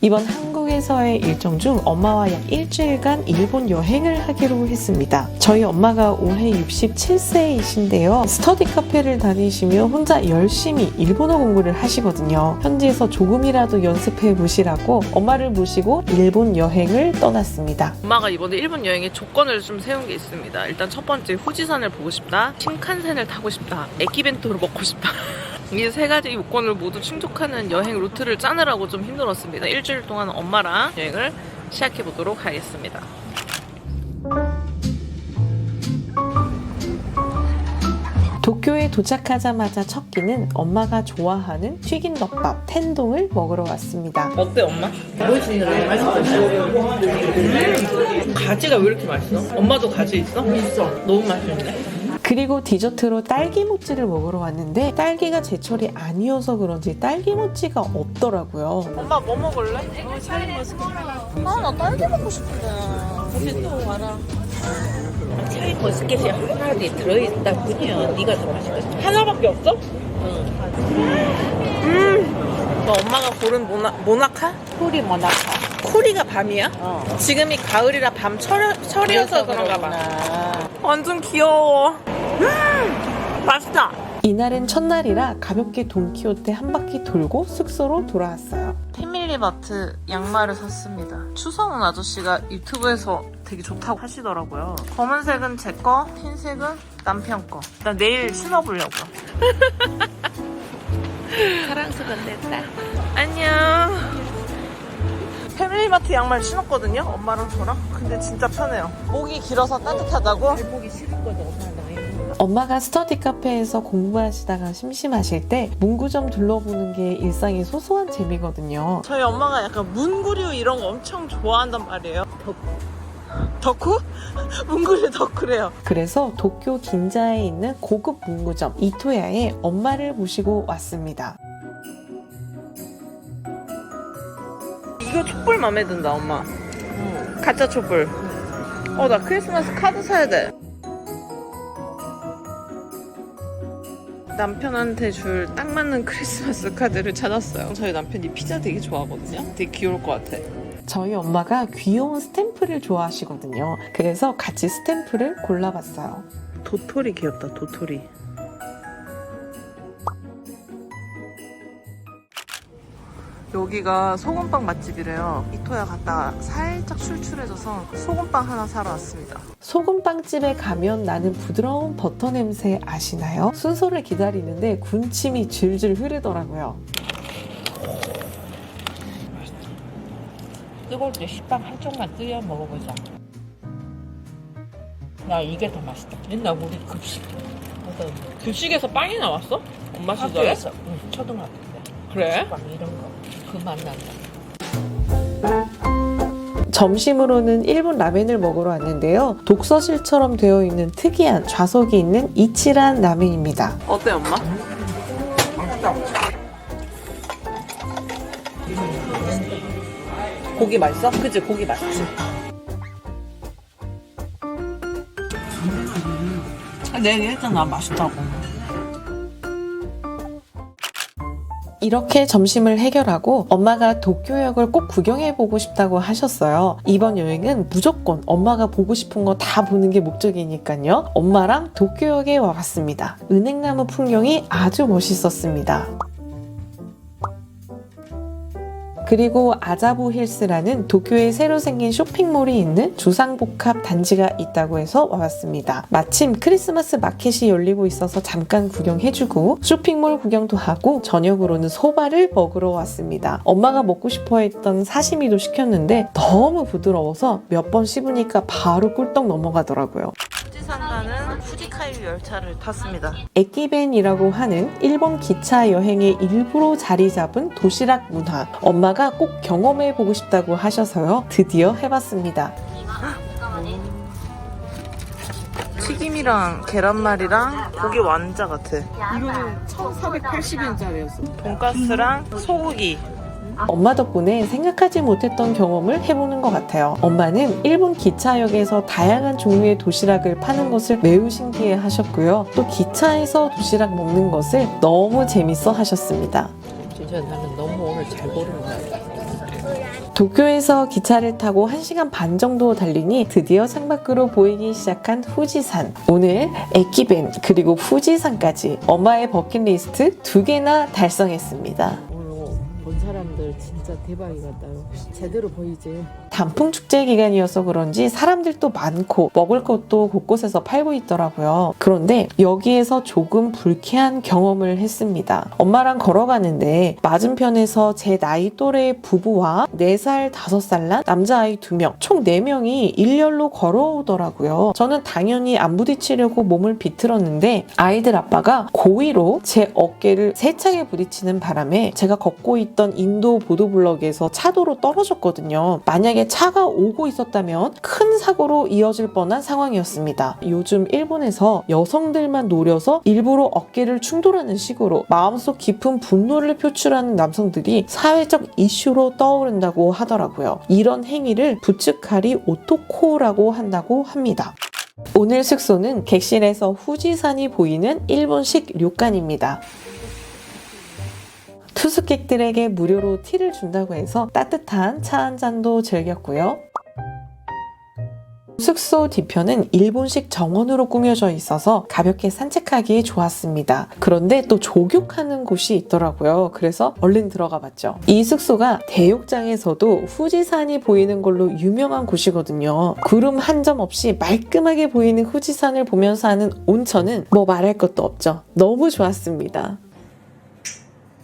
이번 한국에서의 일정 중 엄마와 약 일주일간 일본 여행을 하기로 했습니다. 저희 엄마가 올해 67세이신데요. 스터디 카페를 다니시며 혼자 열심히 일본어 공부를 하시거든요. 현지에서 조금이라도 연습해 보시라고 엄마를 모시고 일본 여행을 떠났습니다. 엄마가 이번에 일본 여행에 조건을 좀 세운 게 있습니다. 일단 첫 번째 후지산을 보고 싶다. 신칸센을 타고 싶다. 에키벤토를 먹고 싶다. 이 세 가지 요건을 모두 충족하는 여행 루트를 짜느라고 좀 힘들었습니다. 일주일 동안 엄마랑 여행을 시작해 보도록 하겠습니다. 도쿄에 도착하자마자 첫 끼는 엄마가 좋아하는 튀김 덮밥 텐동을 먹으러 왔습니다. 어때 엄마? 보여주니까 맛있어. 음, 가지가 왜 이렇게 맛있어? 엄마도 가지 있어? 있어. 너무 맛있는데? 그리고 디저트로 딸기 모찌를 먹으러 왔는데 딸기가 제철이 아니어서 그런지 딸기 모찌가 없더라고요. 엄마 뭐 먹을래? 아나 딸기 먹고 싶은데. 다시 또 와라. 차이 머스켓이 하나에 들어있다 뿐이야. 네가 더 맛있겠다. 하나밖에 없어? 음. 너 엄마가 고른 모나, 모나카? 소리 모나카. 코리가 밤이야? 어. 지금이 가을이라 밤 철, 철이어서 그런가 봐. 완전 귀여워. 음, 맛있다. 이날은 첫날이라 가볍게 돈키호테 한 바퀴 돌고 숙소로 돌아왔어요. 패밀리마트 양말을 샀습니다. 추성훈 아저씨가 유튜브에서 되게 좋다고 하시더라고요. 검은색은 제 거, 흰색은 남편 거. 나 내일 신어보려고요. 사랑스러운 내 딸. 안녕. 패밀리마트 양말 신었거든요. 엄마랑 저랑. 근데 진짜 편해요. 목이 길어서 따뜻하다고. 발목이 시릴 거다. 엄마 나이 먹어. 엄마가 스터디 카페에서 공부하시다가 심심하실 때 문구점 둘러보는 게 일상의 소소한 재미거든요. 저희 엄마가 약간 문구류 이런 거 엄청 좋아한단 말이에요. 덕후? 문구류 덕후래요. 그래서 도쿄 긴자에 있는 고급 문구점 이토야에 엄마를 모시고 왔습니다. 이거 촛불 마음에 든다, 엄마. 가짜 촛불. 어, 나 크리스마스 카드 사야 돼. 남편한테 줄 딱 맞는 크리스마스 카드를 찾았어요. 저희 남편이 피자 되게 좋아하거든요. 되게 귀여울 것 같아. 저희 엄마가 귀여운 스탬프를 좋아하시거든요. 그래서 같이 스탬프를 골라봤어요. 도토리 귀엽다, 도토리. 여기가 소금빵 맛집이래요. 이토야 갔다가 살짝 출출해져서 소금빵 하나 사러 왔습니다. 소금빵집에 가면 나는 부드러운 버터 냄새 아시나요? 순서를 기다리는데 군침이 줄줄 흐르더라고요. 뜨거울 때 식빵 한쪽만 뜯어 먹어보자. 나 이게 더 맛있다. 옛날 우리 급식 급식에서 빵이 나왔어? 엄마 시절에? 학교에서 응, 초등학교 때 그래? 식빵 이런 거. 그 맛 난다. 점심으로는 일본 라멘을 먹으러 왔는데요. 독서실처럼 되어 있는 특이한 좌석이 있는 이치란 라멘입니다. 어때 엄마? 고기 맛있어? 그치 고기 맛있지 내가 얘기했잖아 맛있다고 이렇게 점심을 해결하고 엄마가 도쿄역을 꼭 구경해보고 싶다고 하셨어요. 이번 여행은 무조건 엄마가 보고 싶은 거 다 보는 게 목적이니까요. 엄마랑 도쿄역에 와봤습니다. 은행나무 풍경이 아주 멋있었습니다. 그리고 아자부 힐스라는 도쿄에 새로 생긴 쇼핑몰이 있는 주상복합 단지가 있다고 해서 와봤습니다. 마침 크리스마스 마켓이 열리고 있어서 잠깐 구경해주고 쇼핑몰 구경도 하고 저녁으로는 소바를 먹으러 왔습니다. 엄마가 먹고 싶어 했던 사시미도 시켰는데 너무 부드러워서 몇 번 씹으니까 바로 꿀떡 넘어가더라고요. 후지산 가는 후지카이유 열차를 탔습니다 에키벤이라고 하는 일본 기차 여행의 일부로 자리 잡은 도시락 문화. 엄마가 꼭 경험해 보고 싶다고 하셔서요. 드디어 해봤습니다. 튀김이랑 계란말이랑 고기 완자 같아 이거는 1480엔짜리였어 돈가스랑 소고기 엄마 덕분에 생각하지 못했던 경험을 해보는 것 같아요. 엄마는 일본 기차역에서 다양한 종류의 도시락을 파는 것을 매우 신기해 하셨고요. 또 기차에서 도시락 먹는 것을 너무 재밌어 하셨습니다. 진짜 나는 너무 오늘 잘 고른 것 같아. 도쿄에서 기차를 타고 1시간 반 정도 달리니 드디어 창밖으로 보이기 시작한 후지산. 오늘 에키벤 그리고 후지산까지 엄마의 버킷리스트 두 개나 달성했습니다. 오늘 본 사람들 진짜 대박이겠다. 제대로 보이지. 단풍 축제 기간이어서 그런지 사람들도 많고 먹을 것도 곳곳에서 팔고 있더라고요. 그런데 여기에서 조금 불쾌한 경험을 했습니다. 엄마랑 걸어가는데 맞은편에서 제 나이 또래의 부부와 4살, 5살 난 남자아이 2명, 총 4명이 일렬로 걸어오더라고요. 저는 당연히 안 부딪히려고 몸을 비틀었는데 아이들 아빠가 고의로 제 어깨를 세차게 부딪히는 바람에 제가 걷고 있던 인도 보도블럭에서 차도로 떨어졌거든요. 만약에 차가 오고 있었다면 큰 사고로 이어질 뻔한 상황이었습니다. 요즘 일본에서 여성들만 노려서 일부러 어깨를 충돌하는 식으로 마음속 깊은 분노를 표출하는 남성들이 사회적 이슈로 떠오른다고 하더라고요. 이런 행위를 부츠카리 오토코라고 한다고 합니다. 오늘 숙소는 객실에서 후지산이 보이는 일본식 료칸입니다. 투숙객들에게 무료로 티를 준다고 해서 따뜻한 차 한 잔도 즐겼고요. 숙소 뒤편은 일본식 정원으로 꾸며져 있어서 가볍게 산책하기 좋았습니다. 그런데 또 조격하는 곳이 있더라고요. 그래서 얼른 들어가 봤죠. 이 숙소가 대욕장에서도 후지산이 보이는 걸로 유명한 곳이거든요. 구름 한 점 없이 말끔하게 보이는 후지산을 보면서 하는 온천은 뭐 말할 것도 없죠. 너무 좋았습니다.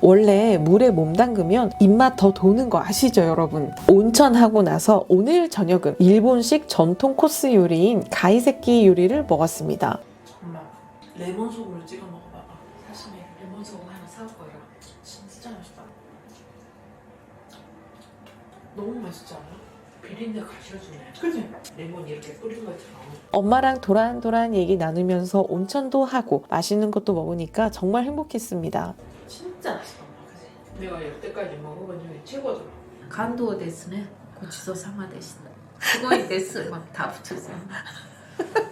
원래 물에 몸 담그면 입맛 더 도는 거 아시죠, 여러분? 온천하고 나서 오늘 저녁은 일본식 전통 코스 요리인 가이세키 요리를 먹었습니다. 엄마 레몬 소금을 찍어 먹어봐봐 사시미 레몬 소금 하나 사올 거야 진짜 맛있다 너무 맛있지 않아? 비린내 가셔주네 그지? 레몬 이렇게 뿌린 것처럼 엄마랑 도란도란 얘기 나누면서 온천도 하고 맛있는 것도 먹으니까 정말 행복했습니다. 진짜 맛있다 엄마 그지? 내가 여태까지 먹어본 중에 최고더라 感動ですね。ごちそうさまでした。すごいです。막 다 붙였어요.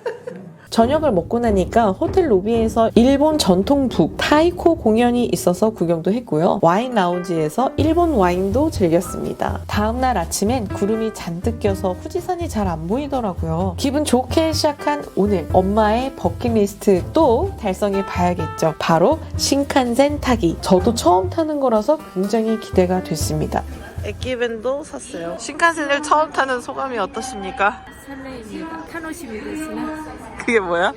저녁을 먹고 나니까 호텔 로비에서 일본 전통북 타이코 공연이 있어서 구경도 했고요. 와인 라운지에서 일본 와인도 즐겼습니다. 다음날 아침엔 구름이 잔뜩 껴서 후지산이 잘 안 보이더라고요. 기분 좋게 시작한 오늘 엄마의 버킷리스트 또 달성해 봐야겠죠. 바로 신칸센 타기. 저도 처음 타는 거라서 굉장히 기대가 됐습니다. 에끼벤도 샀어요 신칸센을 처음 타는 소감이 어떠십니까? 설레입니다. 타노시미 데스네. 그게 뭐야?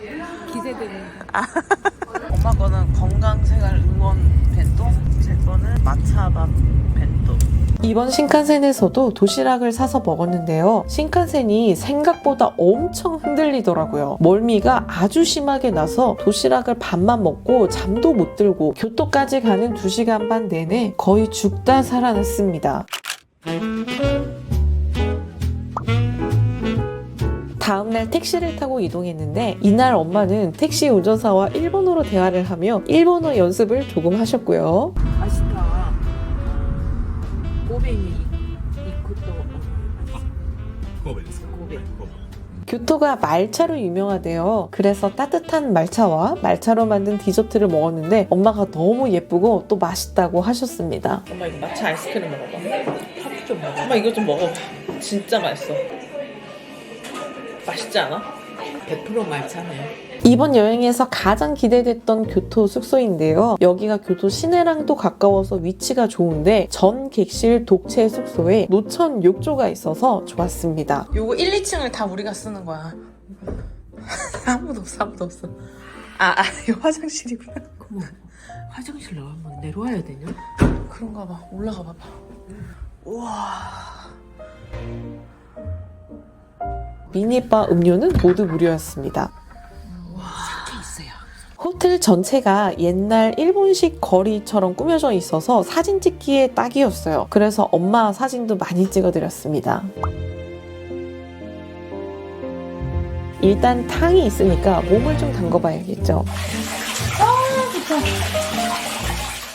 기대됩니다. 엄마 거는 건강생활 응원 벤또 제 거는 마차밥 벤또 이번 신칸센에서도 도시락을 사서 먹었는데요. 신칸센이 생각보다 엄청 흔들리더라고요. 멀미가 아주 심하게 나서 도시락을 반만 먹고 잠도 못 들고 교토까지 가는 2시간 반 내내 거의 죽다 살아났습니다. 다음날 택시를 타고 이동했는데 이날 엄마는 택시 운전사와 일본어로 대화를 하며 일본어 연습을 조금 하셨고요. 아시타 고베니 이쿠토 고베 고베. 교토가 말차로 유명하대요. 그래서 따뜻한 말차와 말차로 만든 디저트를 먹었는데 엄마가 너무 예쁘고 또 맛있다고 하셨습니다. 엄마 이거 마차 아이스크림 먹어봐. 팝좀 먹어. 엄마 이거 좀 먹어. 진짜 맛있어. 맛있지 않아? 100% 말차네. 이번 여행에서 가장 기대됐던 교토 숙소인데요. 여기가 교토 시내랑도 가까워서 위치가 좋은데 전 객실 독채 숙소에 노천 욕조가 있어서 좋았습니다. 요거 1, 2층을 다 우리가 쓰는 거야 아무도 없어 아무도 없어 아, 아 이거 화장실이구나 그럼 화장실 나가면 내려와야 되냐? 그런가 봐 올라가 봐봐 우와 미니바 음료는 모두 무료였습니다. 호텔 전체가 옛날 일본식 거리처럼 꾸며져 있어서 사진 찍기에 딱이었어요. 그래서 엄마 사진도 많이 찍어드렸습니다. 일단 탕이 있으니까 몸을 좀 담궈봐야겠죠.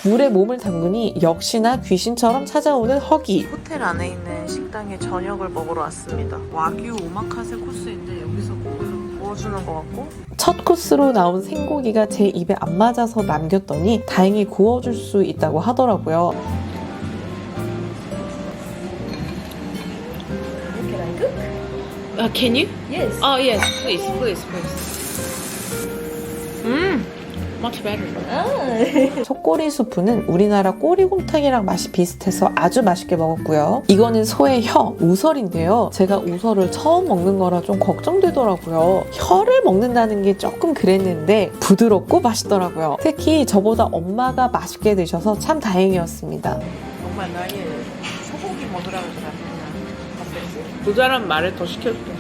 물에 몸을 담그니 역시나 귀신처럼 찾아오는 허기. 호텔 안에 있는 식당에 저녁을 먹으러 왔습니다 와규 오마카세 코스인데 여기서 구워- 구워주는 것 같고 첫 코스로 나온 생고기가 제 입에 안 맞아서 남겼더니 다행히 구워줄 수 있다고 하더라고요. cook? Uh, can you? Yes. Oh yes, please, please, please. Mm, much better. Ah. 속꼬리 수프는 우리나라 꼬리곰탕이랑 맛이 비슷해서 아주 맛있게 먹었고요. 이거는 소의 혀, 우설인데요. 제가 우설을 처음 먹는 거라 좀 걱정되더라고요. 혀를 먹는다는 게 조금 그랬는데 부드럽고 맛있더라고요. 특히 저보다 엄마가 맛있게 드셔서 참 다행이었습니다. 정말 나의 소고기 먹으라고 잘했나. 모자란 말을 더 시켜줄게.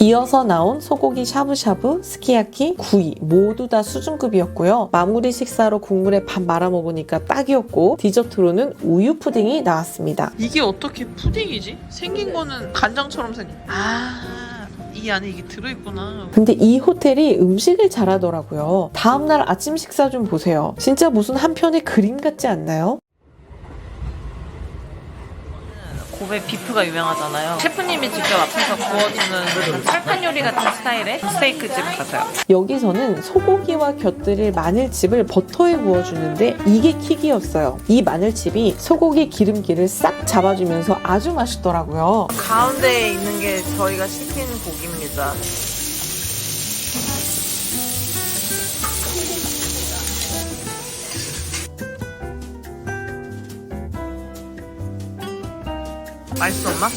이어서 나온 소고기 샤브샤브, 스키야키, 구이 모두 다 수준급이었고요. 마무리 식사로 국물에 밥 말아 먹으니까 딱이었고 디저트로는 우유 푸딩이 나왔습니다. 이게 어떻게 푸딩이지? 생긴 거는 간장처럼 생긴. 아, 이 안에 이게 들어있구나. 근데 이 호텔이 음식을 잘하더라고요. 다음날 아침 식사 좀 보세요. 진짜 무슨 한 편의 그림 같지 않나요? 고베 비프가 유명하잖아요. 셰프님이 직접 앞에서 구워주는 철판 요리 같은 스타일의 스테이크 집 같아요. 여기서는 소고기와 곁들일 마늘칩을 버터에 구워주는데 이게 킥이었어요. 이 마늘칩이 소고기 기름기를 싹 잡아주면서 아주 맛있더라고요. 가운데에 있는 게 저희가 시킨 고기입니다. 맛있어 엄마?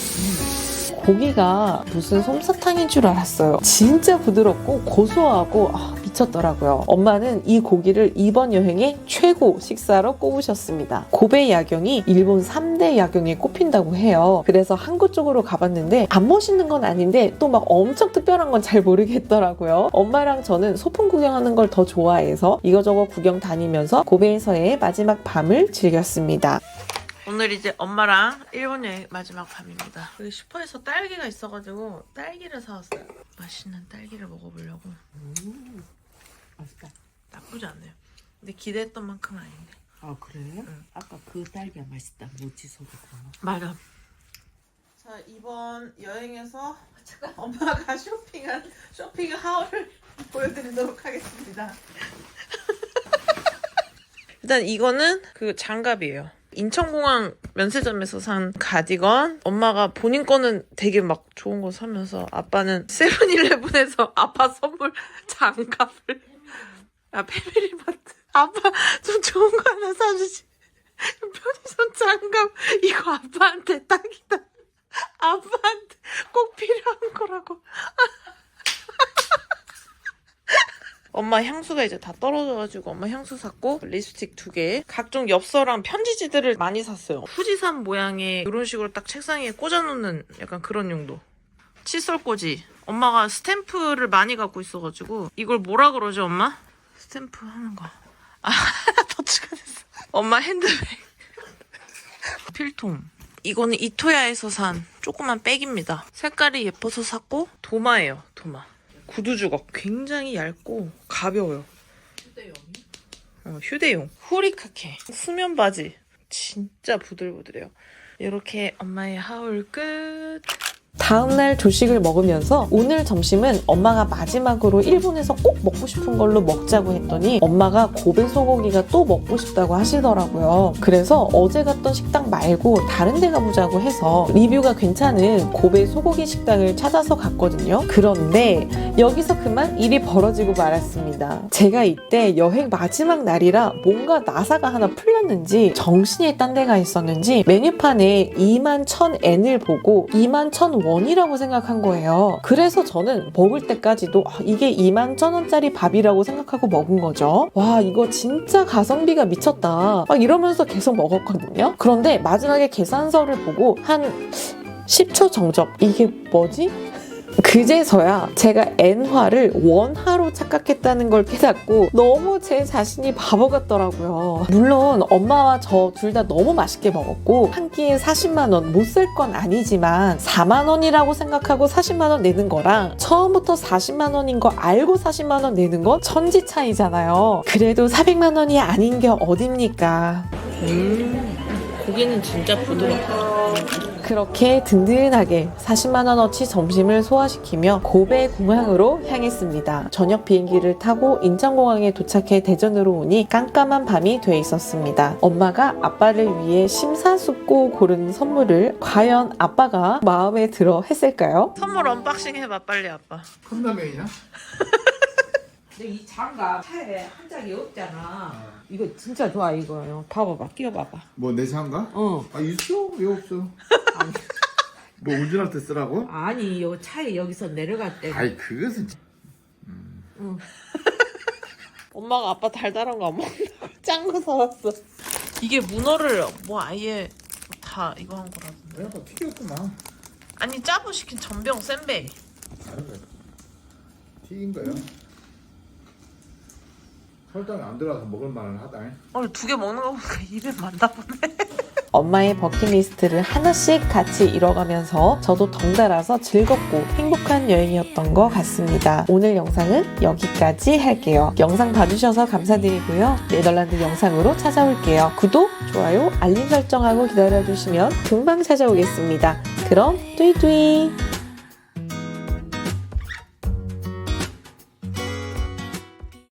고기가 무슨 솜사탕인 줄 알았어요. 진짜 부드럽고 고소하고 아, 미쳤더라고요. 엄마는 이 고기를 이번 여행의 최고 식사로 꼽으셨습니다. 고베 야경이 일본 3대 야경에 꼽힌다고 해요. 그래서 한국 쪽으로 가봤는데 안 멋있는 건 아닌데 또 막 엄청 특별한 건 잘 모르겠더라고요. 엄마랑 저는 소풍 구경하는 걸 더 좋아해서 이거저거 구경 다니면서 고베에서의 마지막 밤을 즐겼습니다. 오늘 이제 엄마랑 일본 여행 마지막 밤입니다. 여기 슈퍼에서 딸기가 있어가지고 딸기를 사왔어요. 맛있는 딸기를 먹어보려고. 맛있다. 나쁘지 않네요. 근데 기대했던 만큼은 아닌데. 아 그래? 아까 그 딸기가 맛있다. 모찌 소리가. 맞아. 자 이번 여행에서 잠깐 엄마가 쇼핑한 쇼핑 하울을 보여드리도록 하겠습니다. 일단 이거는 그 장갑이에요. 인천공항 면세점에서 산 가디건. 엄마가 본인 거는 되게 막 좋은 거 사면서 아빠는 세븐일레븐에서 아빠 선물 장갑을. 아 패밀리마트. 아빠 좀 좋은 거 하나 사주지. 편의점 장갑 이거 아빠한테 딱이다. 아빠한테 꼭 필요한 거라고. 엄마 향수가 이제 다 떨어져가지고 엄마 향수 샀고 립스틱 두 개, 각종 엽서랑 편지지들을 많이 샀어요. 후지산 모양의 이런 식으로 딱 책상에 꽂아놓는 약간 그런 용도. 칫솔 꽂이. 엄마가 스탬프를 많이 갖고 있어가지고 이걸 뭐라 그러지 엄마? 스탬프 하는 거. 아 하나 더 추가됐어. 엄마 핸드백. 필통. 이거는 이토야에서 산 조그만 백입니다. 색깔이 예뻐서 샀고 도마예요. 도마. 구두 주걱 굉장히 얇고 가벼워요. 휴대용이? 어, 휴대용. 후리카케. 수면 바지. 진짜 부들부들해요. 이렇게 엄마의 하울 끝. 다음날 조식을 먹으면서 오늘 점심은 엄마가 마지막으로 일본에서 꼭 먹고 싶은 걸로 먹자고 했더니 엄마가 고베 소고기가 또 먹고 싶다고 하시더라고요. 그래서 어제 갔던 식당 말고 다른 데 가보자고 해서 리뷰가 괜찮은 고베 소고기 식당을 찾아서 갔거든요. 그런데 여기서 그만 일이 벌어지고 말았습니다. 제가 이때 여행 마지막 날이라 뭔가 나사가 하나 풀렸는지 정신이 딴 데가 있었는지 메뉴판에 2만 1000엔을 보고 2만 1000 원이라고 생각한 거예요. 그래서 저는 먹을 때까지도 아, 이게 2만 1000원짜리 밥이라고 생각하고 먹은 거죠. 와 이거 진짜 가성비가 미쳤다. 막 이러면서 계속 먹었거든요. 그런데 마지막에 계산서를 보고 한 10초 정적 이게 뭐지? 그제서야 제가 N화를 원화로 착각했다는 걸 깨닫고 너무 제 자신이 바보 같더라고요. 물론 엄마와 저 둘 다 너무 맛있게 먹었고 한 끼에 40만 원못쓸건 아니지만 4만 원이라고 생각하고 40만 원 내는 거랑 처음부터 40만 원인 거 알고 40만 원 내는 건 천지 차이잖아요. 그래도 400만 원이 아닌 게 어딥니까? 음, 고기는 진짜 부드럽다. 그렇게 든든하게 40만원어치 점심을 소화시키며 고베 공항으로 향했습니다. 저녁 비행기를 타고 인천공항에 도착해 대전으로 오니 깜깜한 밤이 돼 있었습니다. 엄마가 아빠를 위해 심사숙고 고른 선물을 과연 아빠가 마음에 들어 했을까요? 선물 언박싱 해봐 빨리 아빠. 컵라면이냐? 근데 이 장갑 차에 한 장이 없잖아. 이거 진짜 좋아 이거요. 봐봐봐, 끼워봐봐. 뭐내 차인가? 어. 아 있어? 왜 없어? 뭐 운전할 때 쓰라고? 아니 요 차에 여기서 내려갈 때. 아이 그것은 엄마가 아빠 달달한 거 안 먹는다고 짠거 사왔어. 이게 문어를 뭐 아예 다 이거 한 거라던데. 내가 튀겼구만 아니 짜부 시킨 전병 센베. 튀긴 거야 설탕이 안 들어가서 먹을 만은 하다 어, 두개 먹는 거 보니까 입에 맞나 보네. 엄마의 버킷리스트를 하나씩 같이 이뤄가면서 저도 덩달아서 즐겁고 행복한 여행이었던 것 같습니다. 오늘 영상은 여기까지 할게요. 영상 봐주셔서 감사드리고요. 네덜란드 영상으로 찾아올게요. 구독, 좋아요, 알림 설정하고 기다려주시면 금방 찾아오겠습니다. 그럼 뚜이뚜이!